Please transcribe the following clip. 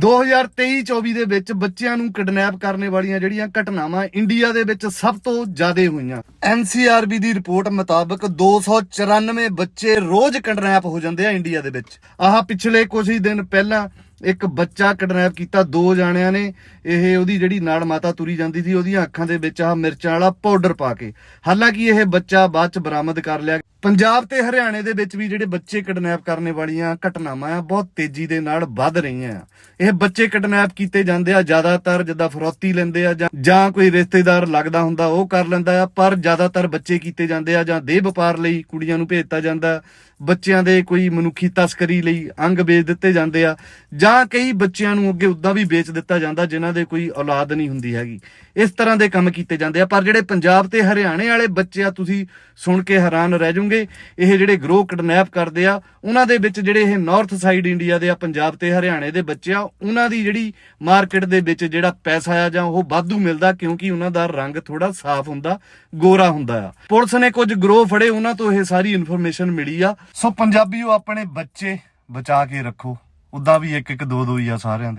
2023-24 ਦੇ ਵਿੱਚ ਬੱਚਿਆਂ ਨੂੰ ਕਿਡਨੈਪ ਕਰਨ ਵਾਲੀਆਂ ਜਿਹੜੀਆਂ ਘਟਨਾਵਾਂ ਇੰਡੀਆ ਦੇ ਵਿੱਚ ਸਭ ਤੋਂ ਜ਼ਿਆਦਾ ਹੋਈਆਂ। ਐਨਸੀਆਰਬੀ ਦੀ ਰਿਪੋਰਟ ਮੁਤਾਬਕ 294 ਬੱਚੇ ਰੋਜ਼ ਕਿਡਨੈਪ ਹੋ ਜਾਂਦੇ ਆ ਇੰਡੀਆ ਦੇ ਵਿੱਚ। ਆਹ ਪਿਛਲੇ ਕੁਝ ਹੀ ਦਿਨ ਪਹਿਲਾਂ ਇੱਕ ਬੱਚਾ ਕਿਡਨੈਪ ਕੀਤਾ, ਦੋ ਜਾਣਿਆਂ ਨੇ, ਇਹ ਉਹਦੀ ਜਿਹੜੀ ਨਾਲ ਮਾਤਾ ਤੁਰੀ ਜਾਂਦੀ ਸੀ, ਉਹਦੀਆਂ ਅੱਖਾਂ ਦੇ ਵਿੱਚ ਆਹ ਮਿਰਚਾਂ ਵਾਲਾ ਪਾਊਡਰ ਪਾ ਕੇ। ਹਾਲਾਂਕਿ ਇਹ ਬੱਚਾ ਬਾਅਦ ਚ ਬਰਾਮਦ ਕਰ ਲਿਆ। ਪੰਜਾਬ ਤੇ ਹਰਿਆਣੇ ਦੇ ਵਿੱਚ ਵੀ ਜਿਹੜੇ ਬੱਚੇ ਕਿਡਨੈਪ ਕਰਨੇ ਵਾਲੀਆਂ ਘਟਨਾਵਾਂ ਆ, ਬਹੁਤ ਤੇਜ਼ੀ ਦੇ ਨਾਲ ਵੱਧ ਰਹੀਆਂ ਆ। ਇਹ ਬੱਚੇ ਕਿਡਨੈਪ ਕੀਤੇ ਜਾਂਦੇ ਆ, ਜ਼ਿਆਦਾਤਰ ਜਿੱਦਾਂ ਫਰੋਤੀ ਲੈਂਦੇ ਆ ਜਾਂ ਕੋਈ ਰਿਸ਼ਤੇਦਾਰ ਲੱਗਦਾ ਹੁੰਦਾ, ਉਹ ਕਰ ਲੈਂਦਾ ਆ, ਪਰ ਜ਼ਿਆਦਾਤਰ ਬੱਚੇ ਕੀਤੇ ਜਾਂਦੇ ਆ ਜਾਂ ਦੇਹ ਵਪਾਰ ਲਈ ਕੁੜੀਆਂ ਨੂੰ ਭੇਜਤਾ ਜਾਂਦਾ। ਬੱਚਿਆਂ ਦੇ ਕੋਈ ਮਨੁੱਖੀ ਤਸਕਰੀ ਲਈ ਅੰਗ ਵੇਚ ਦਿੱਤੇ ਜਾਂਦੇ ਆ, ਜਾਂ ਕਈ ਬੱਚਿਆਂ ਨੂੰ ਅੱਗੇ ਉਦਾਂ ਵੀ ਵੇਚ ਦਿੱਤਾ ਜਾਂਦਾ ਜਿਨ੍ਹਾਂ ਦੇ ਕੋਈ ਔਲਾਦ ਨਹੀਂ ਹੁੰਦੀ ਹੈਗੀ। ਇਸ ਤਰ੍ਹਾਂ ਦੇ ਕੰਮ ਕੀਤੇ ਜਾਂਦੇ ਆ, ਪਰ ਜਿਹੜੇ ਪੰਜਾਬ ਤੇ ਹਰਿਆਣੇ ਵਾਲੇ ਬੱਚੇ ਆ, ਤੁਸੀਂ ਸੁਣ ਕੇ ਹੈਰਾਨ ਰਹਿ ਜਾਓਗੇ, ਇਹ ਜਿਹੜੇ ਗਰੋਹ ਕਿਡਨੈਪ ਕਰਦੇ ਆ, ਉਹਨਾਂ ਦੇ ਵਿੱਚ ਜਿਹੜੇ ਇਹ ਨਾਰਥ ਸਾਈਡ ਇੰਡੀਆ ਦੇ ਆ, ਪੰਜਾਬ ਤੇ ਹਰਿਆਣੇ ਦੇ ਬੱਚੇ ਆ, ਉਹਨਾਂ ਦੀ ਜਿਹੜੀ ਮਾਰਕੀਟ ਦੇ ਵਿੱਚ ਜਿਹੜਾ ਪੈਸਾ ਆ ਜਾਂ ਉਹ ਵਾਧੂ ਮਿਲਦਾ, ਕਿਉਂਕਿ ਉਹਨਾਂ ਦਾ ਰੰਗ ਥੋੜਾ ਸਾਫ਼ ਹੁੰਦਾ, ਗੋਰਾ ਹੁੰਦਾ ਆ। ਪੁਲਿਸ ਨੇ ਕੁਝ ਗਰੋਹ ਫੜੇ, ਉਹਨਾਂ ਤੋਂ ਇਹ ਸਾਰੀ ਇਨਫੋਰਮੇਸ਼ਨ ਮਿਲੀ ਆ। ਸੋ ਪੰਜਾਬੀਓ, ਆਪਣੇ ਬੱਚੇ ਬਚਾ ਕੇ ਰੱਖੋ। ਉਦਾਂ ਵੀ ਇੱਕ ਇੱਕ ਦੋ ਦੋ ਹੀ ਆ ਸਾਰਿਆਂ ਦੇ।